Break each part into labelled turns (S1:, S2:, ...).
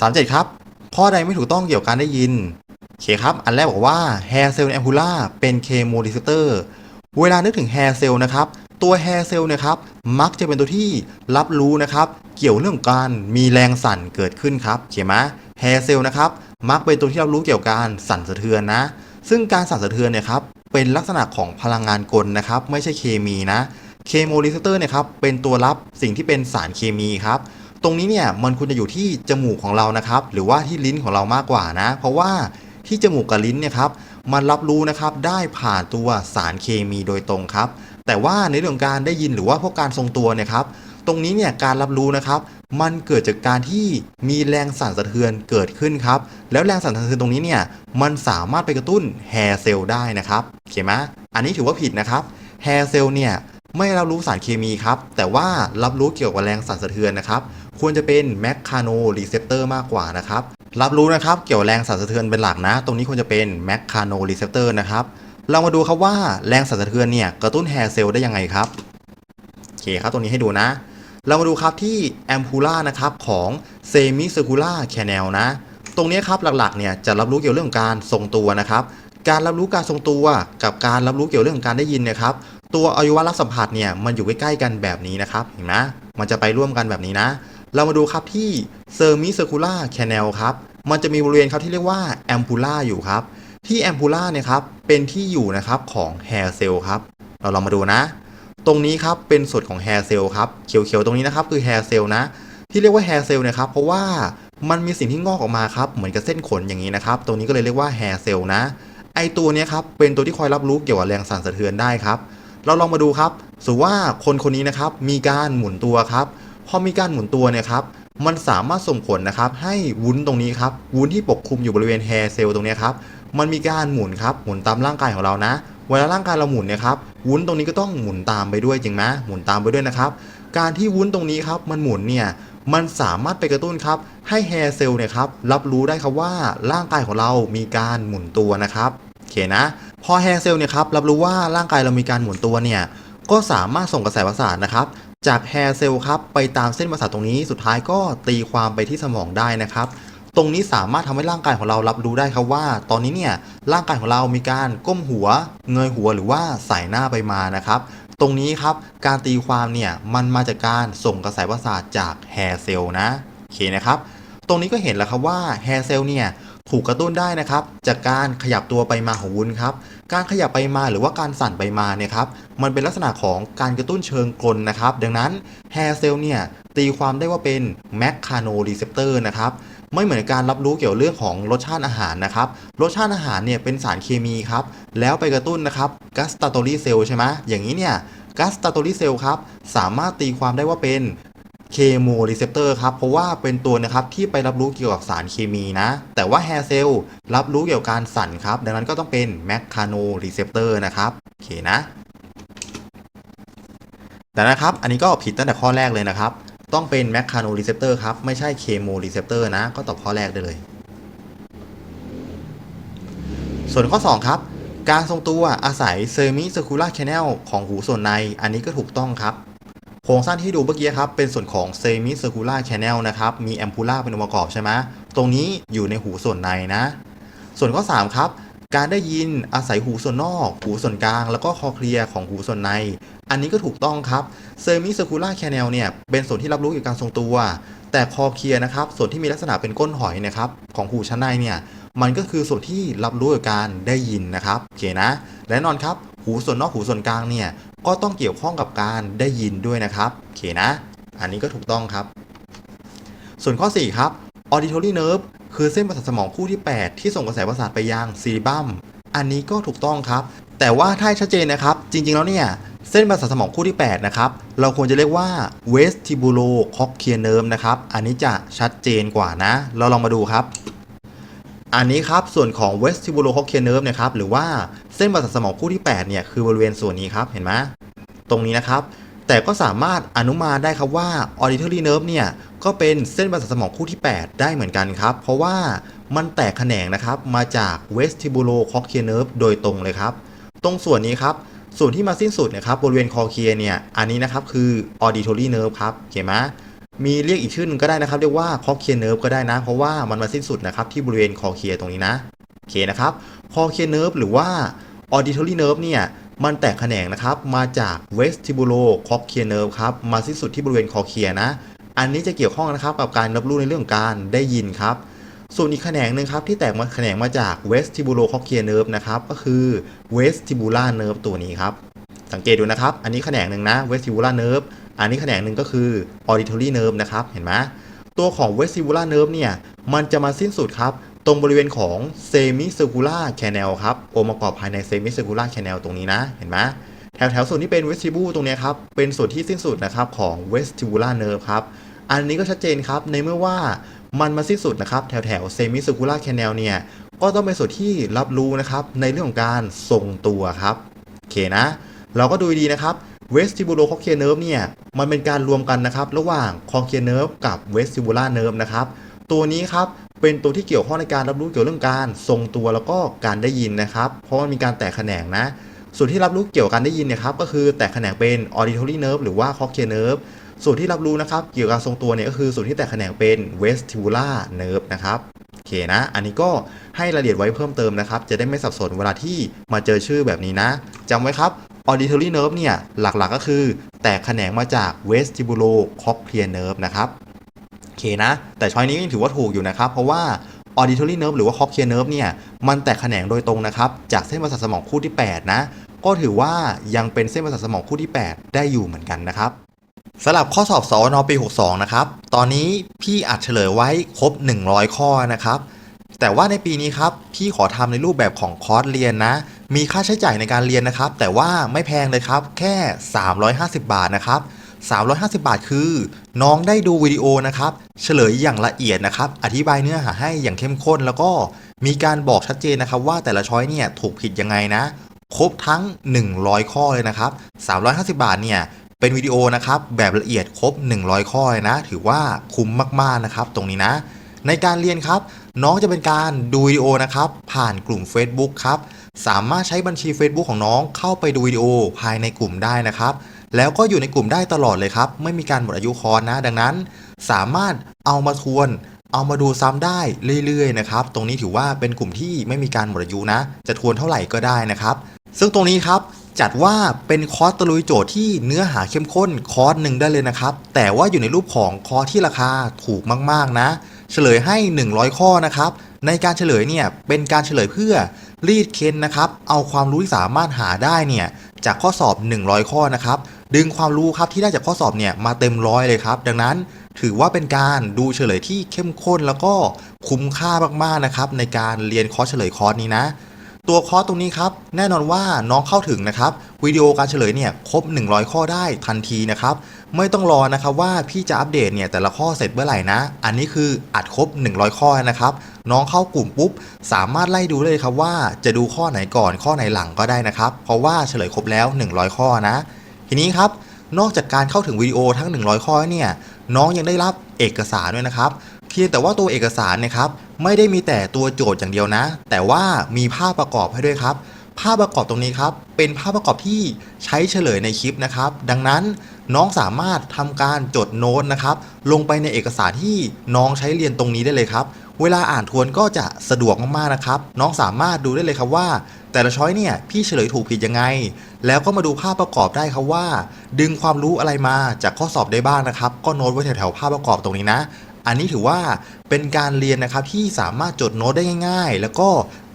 S1: 37 ครับ ข้อใดไม่ถูกต้องเกี่ยวกับการได้ยินโอเคครับ อันแรกบอกว่า hair cell ampulla เป็น chemoreceptor เวลานึกถึง hair cell นะครับ ตัว hair cell เนะครับ มักจะเป็นตัวที่รับรู้นะครับ เกี่ยวเรื่องการมีแรงสั่นเกิดขึ้นครับเขียนไหม hair cell นะครับ มักเป็นตัวที่รับรู้เกี่ยวกับการสั่นสะเทือนนะ ซึ่งการสั่นสะเทือนเนี่ยครับเป็นลักษณะของพลังงานกลนะครับ ไม่ใช่เคมีนะเคโมรีเซเตอร์เนี่ยครับเป็นตัวรับสิ่งที่เป็นสารเคมีครับ ตรงนี้เนี่ยมันควรจะอยู่ที่จมูกของเรานะครับ หรือว่าที่ลิ้นของเรามากกว่านะ เพราะว่าที่จมูกกับลิ้นเนี่ยครับมันรับรู้นะครับได้ผ่านตัวสารเคมีโดยตรงครับ แต่ว่าในเรื่องการได้ยินหรือว่าพวกการทรงตัวเนี่ยครับ ตรงนี้เนี่ยการรับรู้นะครับ มันเกิดจากการที่มีแรงสั่นสะเทือนเกิดขึ้นครับ แล้วแรงสั่นสะเทือนตรงนี้เนี่ยมันสามารถไปกระตุ้นแฮร์เซลได้นะครับโอเคไหมอันนี้ถือว่าผิดนะครับแฮร์เซลเนี่ยไม่รับรู้สารเคมีครับ แต่ว่ารับรู้เกี่ยวกับแรงสั่นสะเทือนนะครับ ควรจะเป็นแมคคาโนรีเซปเตอร์มากกว่านะครับ รับรู้นะครับเกี่ยวแรงสั่นสะเทือนเป็นหลักนะ ตรงนี้ควรจะเป็นแมคคาโนรีเซปเตอร์นะครับ เรามาดูครับว่าแรงสั่นสะเทือนเนี่ยกระตุ้นแฮร์เซลล์ได้ยังไงครับโอเคครับตรงนี้ให้ดูนะ เรามาดูครับที่แอมพูล่านะครับของเซมิเซอร์คูล่าแค n นลนะ ตรงนี้ครับหลักๆเนี่ยจะรับรู้เกี่ยวเรื่องการทรงตัวนะครับการรับรู้การทรงตัวกับการรับรู้เกี่ยวเรื่องการได้ยินเนะครับ ตัวอวัยวะรับสัมผัสเนี่ยมันอยู่ใกล้ๆกันแบบนี้นะครับเห็นไหมมันจะไปร่วมกันแบบนี้นะ เรามาดูครับที่เซอร์มิเซอร์คูล่าแค n นลครับ มันจะมีบริเวณครับที่เรียกว่าแอมพูล่าอยู่ครับ ที่แอมพูล่าเนี่ยครับเป็นที่อยู่นะครับของแฮร์เซลครับ เราลองมาดูนะ ตรงนี้ครับเป็นส่วนของแฮร์เซลครับ เขียวๆตรงนี้นะครับคือแฮร์เซลนะ ที่เรียกว่าแฮร์เซลล์นะครับเพราะว่ามันมีสิ่งที่งอกออกมาครับเหมือนกับเส้นขนอย่างนี้นะครับ ตรงนี้ก็เลยเรียกว่าแฮร์เซลนะ ไอตัวเนี้ยครับเป็นตัวที่คอยรับรู้เกี่ยวกับแรงสั่นสะเทือนได้ครับ เราลองมาดูครับสมมติว่าคนคนนี้นะครับมีการหมุนตัวครับ พอมีการหมุนตัวเนี่ยครับมันสามารถส่งผลนะครับให้วุ้นตรงนี้ครับวุ้นที่ปกคลุมอยู่บริเวณแฮร์เซลล์ตรงนี้ครับมันมีการหมุนครับหมุนตามร่างกายของเรานะ เวลาร่างกายเราหมุนเนี่ยครับวุ้นตรงนี้ก็ต้องหมุนตามไปด้วยจริงไหมหมุนตามไปด้วยนะครับ การที่วุ้นตรงนี้ครับมันหมุนเนี่ยมันสามารถไปกระตุ้นครับให้แฮร์เซลล์เนี่ยครับรับรู้ได้ครับว่าร่างกายของเรามีการหมุนตัวนะครับโอเคนะ พอแฮร์เซลล์เนี่ยครับรับรู้ว่าร่างกายเรามีการหมุนตัวเนี่ยก็สามารถส่งกระแสประสาทนะครับ จากแฮร์เซลครับไปตามเส้นประสาทตรงนี้สุดท้ายก็ตีความไปที่สมองได้นะครับ ตรงนี้สามารถทำให้ร่างกายของเรารับรู้ได้ครับว่า ตอนนี้เนี่ยร่างกายของเรามีการก้มหัว เงยหัวหรือว่าใส่หน้าไปมานะครับตรงนี้ครับการตีความเนี่ยมันมาจากการส่งกระแสประสาทจากแฮร์เซลนะโอเคนะครับ ตรงนี้ก็เห็นแล้วครับว่าแฮร์เซลเนี่ยถูกกระตุ้นได้นะครับ จากการขยับตัวไปมาของวุ้นครับ การขยับไปมาหรือว่าการสั่นไปมาเนี่ยครับ มันเป็นลักษณะของการกระตุ้นเชิงกลนะครับ ดังนั้นแฮร์เซลเนี่ยตีความได้ว่าเป็นแมคคาโนรีเซปเตอร์นะครับไม่เหมือนการรับรู้เกี่ยวเรื่องของรสชาติอาหารนะครับ รสชาติอาหารเนี่ยเป็นสารเคมีครับ แล้วไปกระตุ้นนะครับกัสตาโตรีเซลใช่ไหมอย่างนี้เนี่ยกัสตาโตรีเซลครับสามารถตีความได้ว่าเป็นเคโมรีเซปเตอร์ครับ เพราะว่าเป็นตัวนะครับที่ไปรับรู้เกี่ยวกับสารเคมีนะ แต่ว่าแฮร์เซลรับรู้เกี่ยวกับการสั่นครับ ดังนั้นก็ต้องเป็นแมคคาโนรีเซปเตอร์นะครับ โอเคนะ แต่นะครับ อันนี้ก็ผิดตั้งแต่ข้อแรกเลยนะครับ ต้องเป็นแมคคาโนรีเซปเตอร์ครับ ไม่ใช่เคโมรีเซปเตอร์นะ ก็ตอบข้อแรกได้เลย ส่วนข้อ 2 ครับ การทรงตัวอาศัยเซมิเซอร์คูลาร์แคน l ของหูส่วนใน อันนี้ก็ถูกต้องครับ โครงสร้างที่ดูเมื่อกี้ครับ เป็นส่วนของเซมิเซอร์คูลาร์แคน l นะครับ มีแอมพูล่าเป็นองค์ประกอบใช่ไหมตรงนี้อยู่ในหูส่วนในนะ ส่วนข้อ 3 ครับ การได้ยินอาศัยหูส่วนนอก หูส่วนกลาง แล้วก็คอเคลียร์ของหูส่วนใน อันนี้ก็ถูกต้องครับเซมิเซอร์คูล่าแคน l เนี่ยเป็นส่วนที่รับรู้เกี่ยวกับการทรงตัว แต่คอเคลียร์นะครับส่วนที่มีลักษณะเป็นก้นหอยนะครับของหูชั้นในเนี่ยมันก็คือส่วนที่รับรู้เกี่ยวกับการได้ยินนะครับโอเคนะ และแน่นอนครับหูส่วนนอกหูส่วนกลางเนี่ยก็ต้องเกี่ยวข้องกับการได้ยินด้วยนะครับโอเคนะ อันนี้ก็ถูกต้องครับ ส่วนข้อ 4 ครับ auditory nerve คือเส้นประสาทสมองคู่ที่ 8 ที่ส่งกระแสประสาทไปยังซีริบัมอันนี้ก็ถูกต้องครับ แต่ว่าถ้าชัดเจนนะครับ จริง ๆ แล้วเนี่ย เส้นประสาทสมองคู่ที่ 8 นะครับ เราควรจะเรียกว่า vestibulocochlear nerve นะครับ อันนี้จะชัดเจนกว่านะ เราลองมาดูครับ อันนี้ครับ ส่วนของ vestibulocochlear nerve นะครับ หรือว่าเส้นประสาทสมองคู่ที่ 8 เนี่ย คือบริเวณส่วนนี้ครับ เห็นไหมตรงนี้นะครับ แต่ก็สามารถอนุมานได้ครับว่า auditory nerve เนี่ยก็เป็นเส้นประสาทสมองคู่ที่ 8 ได้เหมือนกันครับ เพราะว่ามันแตกแขนงนะครับมาจาก vestibulocochlear nerve โดยตรงเลยครับ ตรงส่วนนี้ครับ ส่วนที่มาสิ้นสุดนะครับบริเวณคอเคลียเนี่ยอันนี้นะครับคือ auditory nerve ครับเห็นไหมมีเรียกอีกชื่อนึงก็ได้นะครับ เรียกว่าคอเคียเนิร์ฟก็ได้นะ เพราะว่ามันมาสิ้นสุดนะครับที่บริเวณคอเคียตรงนี้นะโอเคนะครับคอเคียเนิร์ฟหรือว่า auditory nerve เนี่ย มันแตกแขนงนะครับ มาจาก vestibulo cochlear nerve ครับ มาสิ้นสุดที่บริเวณคอเคียนะ อันนี้จะเกี่ยวข้องนะครับกับการรับรู้ในเรื่องการได้ยินครับ ส่วนอีกแขนงหนึ่งครับที่แตกมาแขนงมาจาก vestibulo cochlear nerve นะครับก็คือ vestibular nerve ตัวนี้ครับ สังเกตดูนะครับ อันนี้แขนงหนึ่งนะ vestibular nerve อันนี้แขนงหนึ่งก็คือ auditory nerve นะครับ เห็นไหมตัวของ vestibular nerve เนี่ยมันจะมาสิ้นสุดครับ รงบริเวณของ semicircular canal ครับองค์ประกอบภายใน semicircular canal ตรงนี้นะ เห็นไหมแถวแถวส่วนที่เป็น vestibule ตรงนี้ครับ เป็นส่วนที่สิ้นสุดนะครับของ vestibular nerve ครับ อันนี้ก็ชัดเจนครับ ในเมื่อว่ามันมาสิ้นสุดนะครับ แถวแถวๆ semicircular canal เนี่ย ก็ต้องเป็นส่วนที่รับรู้นะครับ ในเรื่องของการทรงตัวครับ โอเคนะ เราก็ดูดีนะครับ vestibulo cochlear nerve เนี่ย มันเป็นการรวมกันนะครับ ระหว่าง cochlear nerve กับ vestibular nerve นะครับ ตัวนี้ครับ เป็นตัวที่เกี่ยวข้องในการรับรู้เกี่ยวเรื่องการทรงตัวแล้วก็การได้ยินนะครับ เพราะมันมีการแตกแขนงนะ ส่วนที่รับรู้เกี่ยวกับการได้ยินเนี่ยครับก็คือแตกแขนงเป็น auditory nerve หรือว่า cochlear nerve ส่วนที่รับรู้นะครับเกี่ยวกับทรงตัวเนี่ยก็คือส่วนที่แตกแขนงเป็น vestibular nerve นะครับโอเคนะ อันนี้ก็ให้รายละเอียดไว้เพิ่มเติมนะครับ จะได้ไม่สับสนเวลาที่มาเจอชื่อแบบนี้นะจำไว้ครับ auditory nerve เนี่ยหลักๆก็คือแตกแขนงมาจาก vestibulo cochlear nerve นะครับ เคนะ แต่ช้อยนี้ยังถือว่าถูกอยู่นะครับ เพราะว่า auditory nerve หรือว่า cochlear nerve เนี่ย มันแตกแขนงโดยตรงนะครับ จากเส้นประสาทสมองคู่ที่ 8 นะ ก็ถือว่ายังเป็นเส้นประสาทสมองคู่ที่ 8 ได้อยู่เหมือนกันนะครับสำหรับข้อสอบสอนอปี 62 นะครับ ตอนนี้พี่อัดเฉลยไว้ครบ 100 ข้อนะครับ แต่ว่าในปีนี้ครับ พี่ขอทำในรูปแบบของคอร์สเรียนนะ มีค่าใช้จ่ายในการเรียนนะครับ แต่ว่าไม่แพงเลยครับ แค่ 350 บาทนะครับ 350 บาทคือ น้องได้ดูวิดีโอนะครับ เฉลยอย่างละเอียดนะครับ อธิบายเนื้อหาให้อย่างเข้มข้น แล้วก็มีการบอกชัดเจนนะครับ ว่าแต่ละช้อยเนี่ยถูกผิดยังไงนะ ครบทั้ง 100 ข้อเลยนะครับ 350 บาทเนี่ยเป็นวิดีโอนะครับแบบละเอียดครบ 100 ข้อเลยนะ ถือว่าคุ้มมากๆนะครับ ตรงนี้นะ ในการเรียนครับ น้องจะเป็นการดูวิดีโอนะครับ ผ่านกลุ่ม Facebook ครับสามารถใช้บัญชี Facebook ของน้องเข้าไปดูวิดีโอภายในกลุ่มได้นะครับ แล้วก็อยู่ในกลุ่มได้ตลอดเลยครับ ไม่มีการหมดอายุคอร์สนะ ดังนั้น สามารถเอามาทวน เอามาดูซ้ำได้เรื่อยๆนะครับ ตรงนี้ถือว่าเป็นกลุ่มที่ไม่มีการหมดอายุนะ จะทวนเท่าไหร่ก็ได้นะครับ ซึ่งตรงนี้ครับจัดว่าเป็นคอร์สตะลุยโจทย์ที่เนื้อหาเข้มข้นคอร์สหนึ่งได้เลยนะครับ แต่ว่าอยู่ในรูปของคอร์สที่ราคาถูกมากๆนะ เฉลยให้ 100 ข้อนะครับ ในการเฉลยเนี่ยเป็นการเฉลยเพื่อรีดเค้นนะครับ เอาความรู้ที่สามารถหาได้เนี่ย จากข้อสอบ 100 ข้อนะครับ ดึงความรู้ครับที่ได้จากข้อสอบเนี่ยมาเต็มร้อยเลยครับ ดังนั้นถือว่าเป็นการดูเฉลยที่เข้มข้นแล้วก็คุ้มค่ามากๆนะครับในการเรียนคอร์สเฉลยคอร์สนี้นะ ตัวคอร์สตรงนี้ครับ แน่นอนว่าน้องเข้าถึงนะครับวิดีโอการเฉลยเนี่ยครบ 100 ข้อได้ทันทีนะครับ ไม่ต้องรอนะครับว่าพี่จะอัปเดตเนี่ยแต่ละข้อเสร็จเมื่อไหร่นะ อันนี้คืออัดครบ 100 ข้อนะครับ น้องเข้ากลุ่มปุ๊บ สามารถไล่ดูเลยครับว่าจะดูข้อไหนก่อนข้อไหนหลังก็ได้นะครับ เพราะว่าเฉลยครบแล้ว 100 ข้อนะ ทีนี้ครับนอกจากการเข้าถึงวิดีโอทั้ง 100 ข้อเนี่ยน้องยังได้รับเอกสารด้วยนะครับ เพียงแต่ว่าตัวเอกสารนะครับไม่ได้มีแต่ตัวโจทย์อย่างเดียวนะ แต่ว่ามีภาพประกอบให้ด้วยครับ ภาพประกอบตรงนี้ครับเป็นภาพประกอบที่ใช้เฉลยในคลิปนะครับ ดังนั้นน้องสามารถทำการจดโน้ตนะครับ ลงไปในเอกสารที่น้องใช้เรียนตรงนี้ได้เลยครับ เวลาอ่านทวนก็จะสะดวกมากๆนะครับ น้องสามารถดูได้เลยครับว่า แต่ละช้อยเนี่ยพี่เฉลยถูกผิดยังไง แล้วก็มาดูภาพประกอบได้ครับว่า ดึงความรู้อะไรมาจากข้อสอบได้บ้างนะครับ ก็โน้ตไว้แถวๆภาพประกอบตรงนี้นะ อันนี้ถือว่าเป็นการเรียนนะครับที่สามารถจดโน้ตได้ง่าย ๆ แล้วก็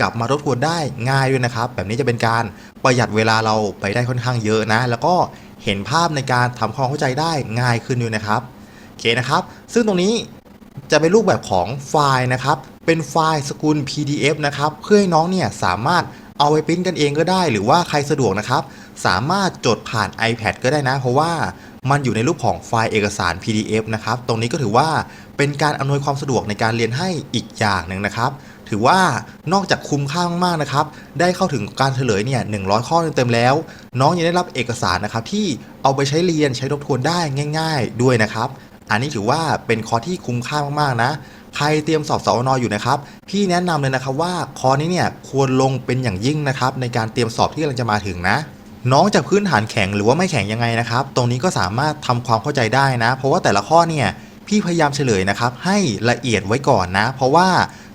S1: กลับมาทบทวนได้ง่ายด้วยนะครับ แบบนี้จะเป็นการประหยัดเวลาเราไปได้ค่อนข้างเยอะนะ แล้วก็เห็นภาพในการทำความเข้าใจได้ง่ายขึ้นด้วยนะครับโอเคนะครับ ซึ่งตรงนี้จะเป็นรูปแบบของไฟล์นะครับ เป็นไฟล์สกุล PDF นะครับ เพื่อให้น้องเนี่ยสามารถเอาไปปริ้นกันเองก็ได้ หรือว่าใครสะดวกนะครับ สามารถจดผ่าน iPad ก็ได้นะ เพราะว่า มันอยู่ในรูปของไฟล์เอกสาร PDF นะครับ ตรงนี้ก็ถือว่าเป็นการอำนวยความสะดวกในการเรียนให้อีกอย่างหนึ่งนะครับ ถือว่านอกจากคุ้มค่ามากๆนะครับ ได้เข้าถึงการเฉลยเนี่ย100 ข้อเต็มแล้ว น้องยังได้รับเอกสารนะครับที่เอาไปใช้เรียนใช้ทบทวนได้ง่าย ๆ ด้วยนะครับ อันนี้ถือว่าเป็นคอที่คุ้มค่ามากๆนะใครเตรียมสอบสอนอยู่นะครับ พี่แนะนำเลยนะครับว่าคอนี้เนี่ยควรลงเป็นอย่างยิ่งนะครับในการเตรียมสอบที่กำลังจะมาถึงนะ น้องจากพื้นฐานแข็งหรือว่าไม่แข็งยังไงนะครับ ตรงนี้ก็สามารถทำความเข้าใจได้นะ เพราะว่าแต่ละข้อเนี่ยพี่พยายามเฉลยนะครับ ให้ละเอียดไว้ก่อนนะ เพราะว่า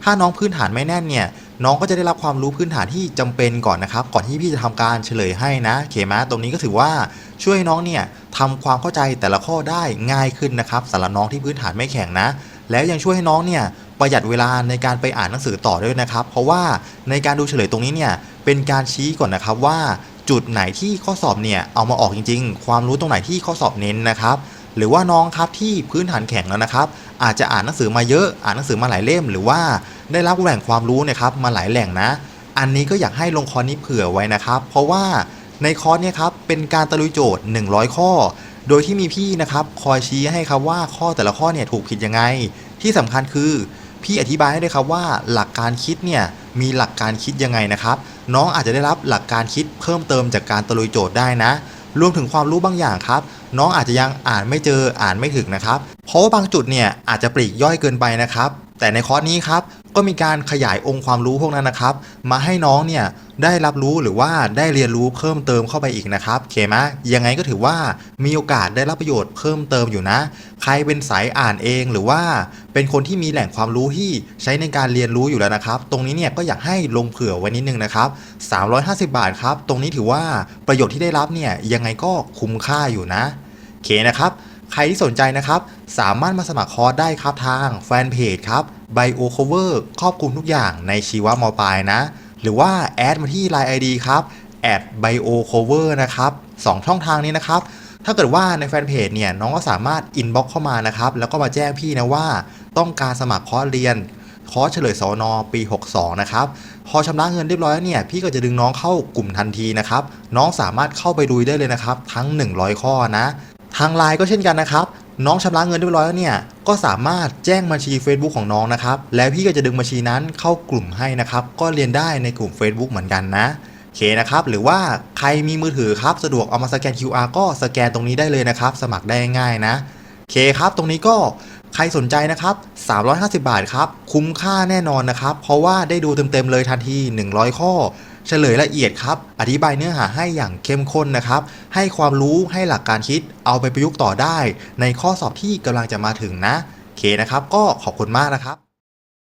S1: ถ้าน้องพื้นฐานไม่แน่นเนี่ยน้องก็จะได้รับความรู้พื้นฐานที่จำเป็นก่อนนะครับ ก่อนที่พี่จะทำการเฉลยให้นะเคไหมตรงนี้ก็ถือว่าช่วยให้น้องเนี่ยทำความเข้าใจแต่ละข้อได้ง่ายขึ้นนะครับสำหรับน้องที่พื้นฐานไม่แข็งนะ แล้วยังช่วยให้น้องเนี่ยประหยัดเวลาในการไปอ่านหนังสือต่อด้วยนะครับ เพราะว่าในการดูเฉลยตรงนี้เนี่ยเป็นการชี้ก่อนนะครับว่า จุดไหนที่ข้อสอบเนี่ยเอามาออกจริง ๆ ความรู้ตรงไหนที่ข้อสอบเน้นนะครับหรือว่าน้องครับที่พื้นฐานแข็งแล้วนะครับ อาจจะอ่านหนังสือมาเยอะอ่านหนังสือมาหลายเล่ม หรือว่าได้รับแหล่งความรู้เนะครับมาหลายแหล่งนะ อันนี้ก็อยากให้ลงคอร์สนี้เผื่อไว้นะครับ เพราะว่าในคอร์สเนี่ยครับเป็นการตะลุยโจทย์ 100 ข้อ โดยที่มีพี่นะครับคอยชี้ให้ครับว่าข้อแต่ละข้อเนี่ยถูกผิดยังไง ที่สำคัญคือ พี่อธิบายให้ด้วยครับว่าหลักการคิดเนี่ยมีหลักการคิดยังไงนะครับ น้องอาจจะได้รับหลักการคิดเพิ่มเติมจากการตะลุยโจทย์ได้นะ รวมถึงความรู้บางอย่างครับ น้องอาจจะยังอ่านไม่เจออ่านไม่ถึงนะครับ เพราะว่าบางจุดเนี่ยอาจจะปลีกย่อยเกินไปนะครับ แต่ในคอร์สนี้ครับ ก็มีการขยายองค์ความรู้พวกนั้นนะครับ มาให้น้องเนี่ยได้รับรู้หรือว่าได้เรียนรู้เพิ่มเติมเข้าไปอีกนะครับเคไหมยังไงก็ถือว่ามีโอกาสได้รับประโยชน์เพิ่มเติมอยู่นะ ใครเป็นสายอ่านเองหรือว่าเป็นคนที่มีแหล่งความรู้ที่ใช้ในการเรียนรู้อยู่แล้วนะครับ ตรงนี้เนี่ยก็อยากให้ลงเผื่อไว้นิดนึงนะครับ350 บาทครับ ตรงนี้ถือว่าประโยชน์ที่ได้รับเนี่ยยังไงก็คุ้มค่าอยู่นะเคนะครับ ใครที่สนใจนะครับ สามารถมาสมัครคอร์สได้ครับทางแฟนเพจครับ Bio Cover ครอบคลุมทุกอย่างในชีวมปลายนะ หรือว่าแอดมาที่ Line ID ครับ bio cover นะครับสองช่องทางนี้นะครับ ถ้าเกิดว่าในแฟนเพจเนี่ยน้องก็สามารถอินบ็อกเข้ามานะครับ แล้วก็มาแจ้งพี่นะว่าต้องการสมัครคอร์สเรียนคอร์สเฉลยสอนอปี 62 นะครับ พอชำระเงินเรียบร้อยแล้วเนี่ย พี่ก็จะดึงน้องเข้ากลุ่มทันทีนะครับ น้องสามารถเข้าไปดูได้เลยนะครับ ทั้ง 100 ข้อนะ ทางไลน์ก็เช่นกันนะครับ น้องชำระเงินเรียบร้อยแล้วเนี่ย ก็สามารถแจ้งบัญชี Facebook ของน้องนะครับ แล้วพี่ก็จะดึงบัญชีนั้นเข้ากลุ่มให้นะครับ ก็เรียนได้ในกลุ่ม Facebook เหมือนกันนะโอเคนะครับ หรือว่าใครมีมือถือครับ สะดวกเอามาสแกน QR ก็สแกนตรงนี้ได้เลยนะครับ สมัครได้ง่ายนะโอเคครับ ตรงนี้ก็ใครสนใจนะครับ 350 บาทครับ คุ้มค่าแน่นอนนะครับ เพราะว่าได้ดูเต็มๆเลยทันที 100 ข้อ เฉลยละเอียดครับ อธิบายเนื้อหาให้อย่างเข้มข้นนะครับ ให้ความรู้ให้หลักการคิดเอาไปประยุกต์ต่อได้ ในข้อสอบที่กำลังจะมาถึงนะ เคนะครับ ก็ขอบคุณมากนะครับ